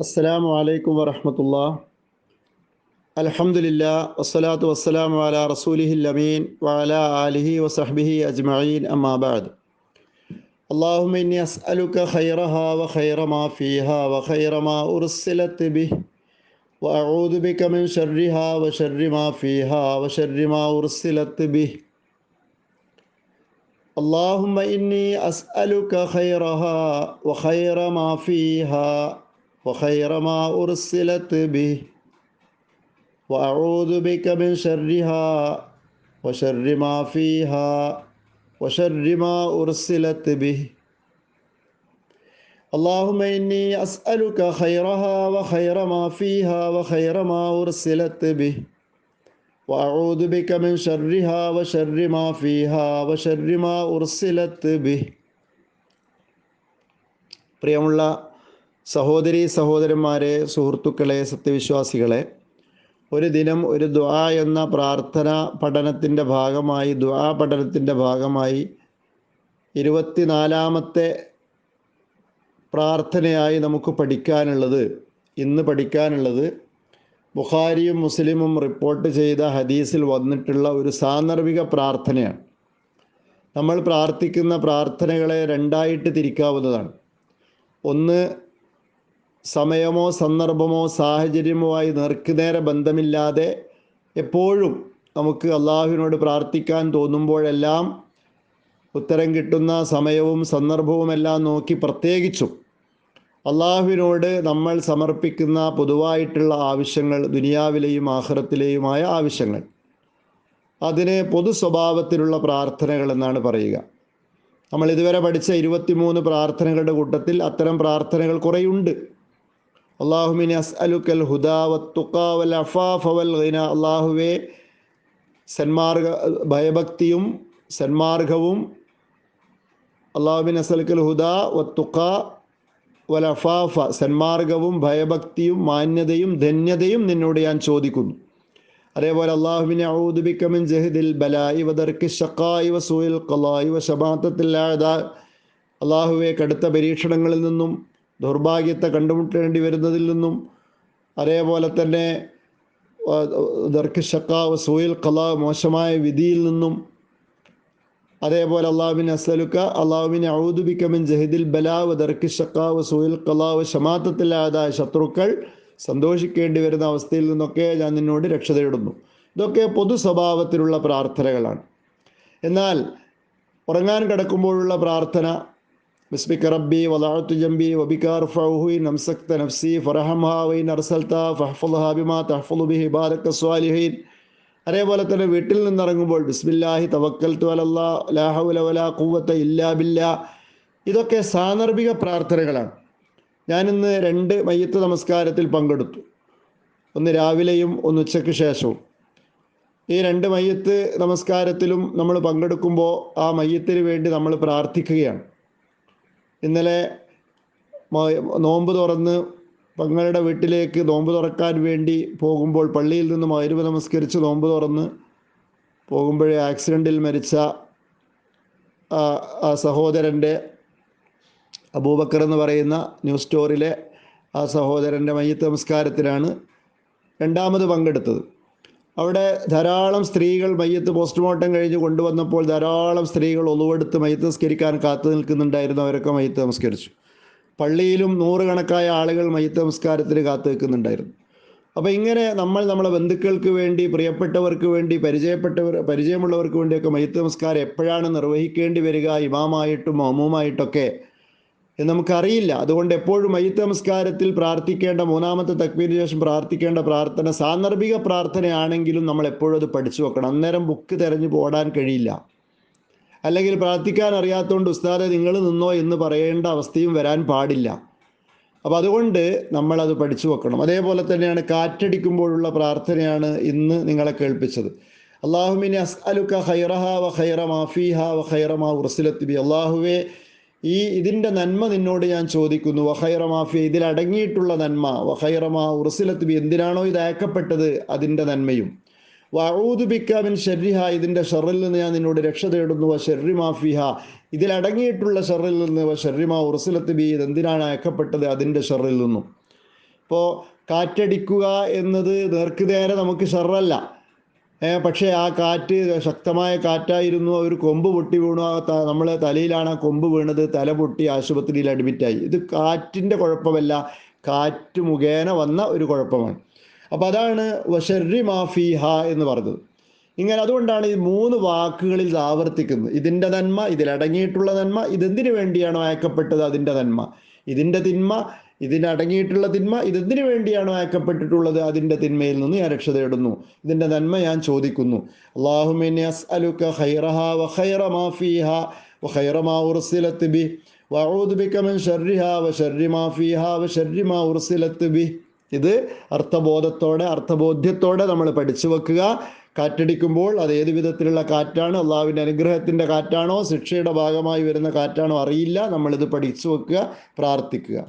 السلام عليكم ورحمة الله. الحمد لله والصلاة والسلام على رسوله الأمين وعلى آله وصحبه أجمعين أما بعد. اللهم إني أسألك خيرها وخير ما فيها وخير ما أرسلت به وأعوذ بك من شرها وشر ما فيها وشر ما أرسلت به. اللهم إني أسألك خيرها وخير ما فيها وخير ما أرسلت به وأعوذ بك من شرها وشر ما فيها وشر ما أرسلت به اللهم إني أسألك خيرها وخير ما فيها وخير ما أرسلت به وأعوذ بك من شرها وشر ما فيها وشر ما أرسلت به പ്രിയമുള്ള സഹോദരി സഹോദരന്മാരെ സുഹൃത്തുക്കളെ സത്യവിശ്വാസികളെ ഒരു ദിനം ഒരു ദ്വാ എന്ന പ്രാർത്ഥന പഠനത്തിന്റെ ഭാഗമായി ദ്വാ പഠനത്തിന്റെ ഭാഗമായി ഇരുപത്തിനാലാമത്തെ പ്രാർത്ഥനയായി നമുക്ക് പഠിക്കാനുള്ളത് ഇന്ന് പഠിക്കാനുള്ളത് ബുഖാരിയും മുസ്ലിമും റിപ്പോർട്ട് ചെയ്ത ഹദീസിൽ വന്നിട്ടുള്ള ഒരു സാന്ദർഭിക പ്രാർത്ഥനയാണ്. നമ്മൾ പ്രാർത്ഥിക്കുന്ന പ്രാർത്ഥനകളെ രണ്ടായിട്ട് തിരിക്കാവുന്നതാണ്. ഒന്ന് സമയമോ സന്ദർഭമോ സാഹചര്യമോ ആയി നേർക്കുനേരെ ബന്ധമില്ലാതെ എപ്പോഴും നമുക്ക് അള്ളാഹുവിനോട് പ്രാർത്ഥിക്കാൻ തോന്നുമ്പോഴെല്ലാം ഉത്തരം കിട്ടുന്ന സമയവും സന്ദർഭവും എല്ലാം നോക്കി പ്രത്യേകിച്ചും അള്ളാഹുവിനോട് നമ്മൾ സമർപ്പിക്കുന്ന പൊതുവായിട്ടുള്ള ആവശ്യങ്ങൾ ദുനിയാവിലെയും ആഹ്റത്തിലെയുമായ ആവശ്യങ്ങൾ. അതിന് പൊതു സ്വഭാവത്തിലുള്ള പ്രാർത്ഥനകൾ എന്നാണ് പറയുക. നമ്മൾ ഇതുവരെ പഠിച്ച ഇരുപത്തിമൂന്ന് പ്രാർത്ഥനകളുടെ കൂട്ടത്തിൽ അത്തരം പ്രാർത്ഥനകൾ കുറേയുണ്ട്. അള്ളാഹുമിനി അസ്അലുക്കൽ ഹുദാ വത്തുക്ക വൽ അഫാഫ വൽ ഗിന. അള്ളാഹുവെ സന്മാർഗ ഭയഭക്തിയും സന്മാർഗവും അള്ളാഹുബിൻ അസലുക്കൽ ഹുദാ വത്തുക്ക വൽ അഫാഫ സന്മാർഗവും ഭയഭക്തിയും മാന്യതയും ധന്യതയും നിന്നോട് ഞാൻ ചോദിക്കുന്നു. അതേപോലെ അള്ളാഹുബിനെ ഔദുബിക്കമിൻ ജഹിദിൽ ബലായി വദർക്ക് ഷക്കായി വസൂയിൽ കലായി വ ഷബാത്തത്തിൽ അള്ളാഹുവെ കടുത്ത പരീക്ഷണങ്ങളിൽ നിന്നും ദൗർഭാഗ്യത്തെ കണ്ടുമുട്ടേണ്ടി വരുന്നതിൽ നിന്നും അതേപോലെ തന്നെ ദർക്ക് ഷക്ക സൂയിൽ ഖല മോശമായ വിധിയിൽ നിന്നും അതേപോലെ അള്ളാഹുബിൻ അസലുക്ക അള്ളാഹുബിനെ ഔദുബിക്കമിൻ ജഹിദിൽ ബലാവ് ദർക്ക് ഷക്കാവ് സൂയിൽ ഖലാവ് ഷമാത്തത്തില്ലാതായ ശത്രുക്കൾ സന്തോഷിക്കേണ്ടി വരുന്ന അവസ്ഥയിൽ നിന്നൊക്കെ ഞാൻ നിന്നോട് രക്ഷ തേടുന്നു. ഇതൊക്കെ പൊതു സ്വഭാവത്തിലുള്ള പ്രാർത്ഥനകളാണ്. എന്നാൽ ഉറങ്ങാൻ കിടക്കുമ്പോഴുള്ള പ്രാർത്ഥന ബിസ്മിക وضعت جنبي وبك വബികാർ ഫൗഹു നംസക്ത نفسي فرحمها വൈൻ അർസൽത فاحفظها ബിമാ تحفظ ബിഹി بارك الصالحين. അതേപോലെ തന്നെ വീട്ടിൽ നിന്നിറങ്ങുമ്പോൾ ബിസ്മില്ലാഹി തവക്കൽത്തു അലല്ലാ ലാ ഹൗല വലാ ഖുവത ഇല്ലാ ബില്ലാ. ഇതൊക്കെ സാന്ദർഭിക പ്രാർത്ഥനകളാണ്. ഞാനിന്ന് രണ്ട് മയ്യത്ത് നമസ്കാരത്തിൽ പങ്കെടുത്തു. ഒന്ന് രാവിലെയും ഒന്ന് ഉച്ചയ്ക്ക് ശേഷവും. ഈ രണ്ട് മയ്യത്ത് നമസ്കാരത്തിലും നമ്മൾ പങ്കെടുക്കുമ്പോൾ ആ മയ്യത്തിന് വേണ്ടി നമ്മൾ പ്രാർത്ഥിക്കുകയാണ്. ഇന്നലെ നോമ്പ് തുറന്ന് പങ്ങളുടെ വീട്ടിലേക്ക് നോമ്പ് തുറക്കാൻ വേണ്ടി പോകുമ്പോൾ പള്ളിയിൽ നിന്ന് മൈരുവ നമസ്കരിച്ച് നോമ്പ് തുറന്ന് പോകുമ്പോഴേ ആക്സിഡന്റിൽ മരിച്ച ആ സഹോദരന്റെ അബൂബക്കർ എന്ന് പറയുന്ന ന്യൂസ് സ്റ്റോറിലെ ആ സഹോദരന്റെ മയ്യത്ത് നമസ്കാരത്തിലാണ് രണ്ടാമത് പങ്കെടുത്തത്. അവിടെ ധാരാളം സ്ത്രീകൾ മയ്യത്ത് പോസ്റ്റ്മോർട്ടം കഴിഞ്ഞ് കൊണ്ടുവന്നപ്പോൾ ധാരാളം സ്ത്രീകൾ ഒളിവെടുത്ത് മയ്യത്ത് നമസ്കരിക്കാൻ കാത്തു നിൽക്കുന്നുണ്ടായിരുന്നു. അവരൊക്കെ മയ്യത്ത് നമസ്കരിച്ചു. പള്ളിയിലും നൂറുകണക്കായ ആളുകൾ മയ്യത്ത് നമസ്കാരത്തിന് കാത്തു നിൽക്കുന്നുണ്ടായിരുന്നു. അപ്പോൾ ഇങ്ങനെ നമ്മൾ നമ്മളെ ബന്ധുക്കൾക്ക് വേണ്ടി പ്രിയപ്പെട്ടവർക്ക് വേണ്ടി പരിചയപ്പെട്ടവർ പരിചയമുള്ളവർക്ക് വേണ്ടിയൊക്കെ മയ്യത്ത് നമസ്കാരം എപ്പോഴാണ് നിർവഹിക്കേണ്ടി വരിക? ഇമാമായിട്ടും മമൂമായിട്ടൊക്കെ എന്ന് നമുക്കറിയില്ല. അതുകൊണ്ട് എപ്പോഴും മയ്യത്ത് നമസ്കാരത്തിൽ പ്രാർത്ഥിക്കേണ്ട മൂന്നാമത്തെ തക്വീന് ശേഷം പ്രാർത്ഥിക്കേണ്ട പ്രാർത്ഥന സാന്ദർഭിക പ്രാർത്ഥനയാണെങ്കിലും നമ്മൾ എപ്പോഴും അത് പഠിച്ചു വെക്കണം. അന്നേരം ബുക്ക് തിരഞ്ഞു പോടാൻ കഴിയില്ല. അല്ലെങ്കിൽ പ്രാർത്ഥിക്കാൻ അറിയാത്തതുകൊണ്ട് ഉസ്താദെ നിങ്ങൾ നിന്നോ എന്ന് പറയേണ്ട അവസ്ഥയും വരാൻ പാടില്ല. അപ്പോൾ അതുകൊണ്ട് നമ്മളത് പഠിച്ചു വെക്കണം. അതേപോലെ തന്നെയാണ് കാറ്റടിക്കുമ്പോഴുള്ള പ്രാർത്ഥനയാണ് ഇന്ന് നിങ്ങളെ കേൾപ്പിച്ചത്. അള്ളാഹുമിനെ അസ്അലുക്ക ഹൈറഹ വ ഹൈറ മാഫിഹ വ ഹൈറ മാ ഉർസിലത്തിബി അള്ളാഹുവെ ഈ ഇതിന്റെ നന്മ നിന്നോട് ഞാൻ ചോദിക്കുന്നു. വഹൈറ മാഫിയ ഇതിൽ അടങ്ങിയിട്ടുള്ള നന്മ. വഹൈറമാ ഉറസിലത്ത് ബി എന്തിനാണോ ഇത് അയക്കപ്പെട്ടത് അതിന്റെ നന്മയും. വഊദുബിക്കാമിൻ ഷെറിഹ ഇതിന്റെ ഷെറിൽ നിന്ന് ഞാൻ നിന്നോട് രക്ഷ തേടുന്നു. വ ഷെറി മാഫിഹ ഇതിൽ അടങ്ങിയിട്ടുള്ള ഷെറിൽ നിന്ന് വ ഷെറിമാ ഉറസിലത്ത് ബി ഇത് എന്തിനാണ് അയക്കപ്പെട്ടത് അതിന്റെ ഷെറിൽ നിന്നും. ഇപ്പോൾ കാറ്റടിക്കുക എന്നത് നേർക്കുനേരെ നമുക്ക് ഷെറല്ല. പക്ഷേ ആ കാറ്റ് ശക്തമായ കാറ്റായിരുന്നു. ഒരു കൊമ്പ് പൊട്ടി വീണു. നമ്മളെ തലയിലാണ് ആ കൊമ്പ് വീണത്. തല പൊട്ടി ആശുപത്രിയിൽ അഡ്മിറ്റായി ഇത് കാറ്റിന്റെ കുഴപ്പമല്ല. കാറ്റ് മുഖേന വന്ന ഒരു കുഴപ്പമാണ്. അപ്പോൾ അതാണ് വഷറി മാഫിഹ എന്ന് പറഞ്ഞത്. ഇങ്ങനെ അതുകൊണ്ടാണ് ഈ മൂന്ന് വാക്കുകളിൽ ആവർത്തിക്കുന്നത്. ഇതിന്റെ നന്മ ഇതിലടങ്ങിയിട്ടുള്ള നന്മ ഇതെന്തിനു വേണ്ടിയാണോ അയക്കപ്പെട്ടത് അതിന്റെ നന്മ? ഇതിന്റെ തിന്മ ഇതിനടങ്ങിയിട്ടുള്ള തിന്മ ഇതെന്തിനു വേണ്ടിയാണോ അയക്കപ്പെട്ടിട്ടുള്ളത്? അതിന്റെ തിന്മയിൽ നിന്ന് ഞാൻ രക്ഷ തേടുന്നു. ഇതിന്റെ നന്മ ഞാൻ ചോദിക്കുന്നു. ഇത് അർത്ഥബോധത്തോടെ അർത്ഥബോധ്യത്തോടെ നമ്മൾ പഠിച്ചു വെക്കുക. കാറ്റടിക്കുമ്പോൾ അത് ഏത് വിധത്തിലുള്ള കാറ്റാണ്? അള്ളാഹുവിന്റെ അനുഗ്രഹത്തിന്റെ കാറ്റാണോ? ശിക്ഷയുടെ ഭാഗമായി വരുന്ന കാറ്റാണോ? അറിയില്ല. നമ്മളിത് പഠിച്ചു വെക്കുക പ്രാർത്ഥിക്കുക.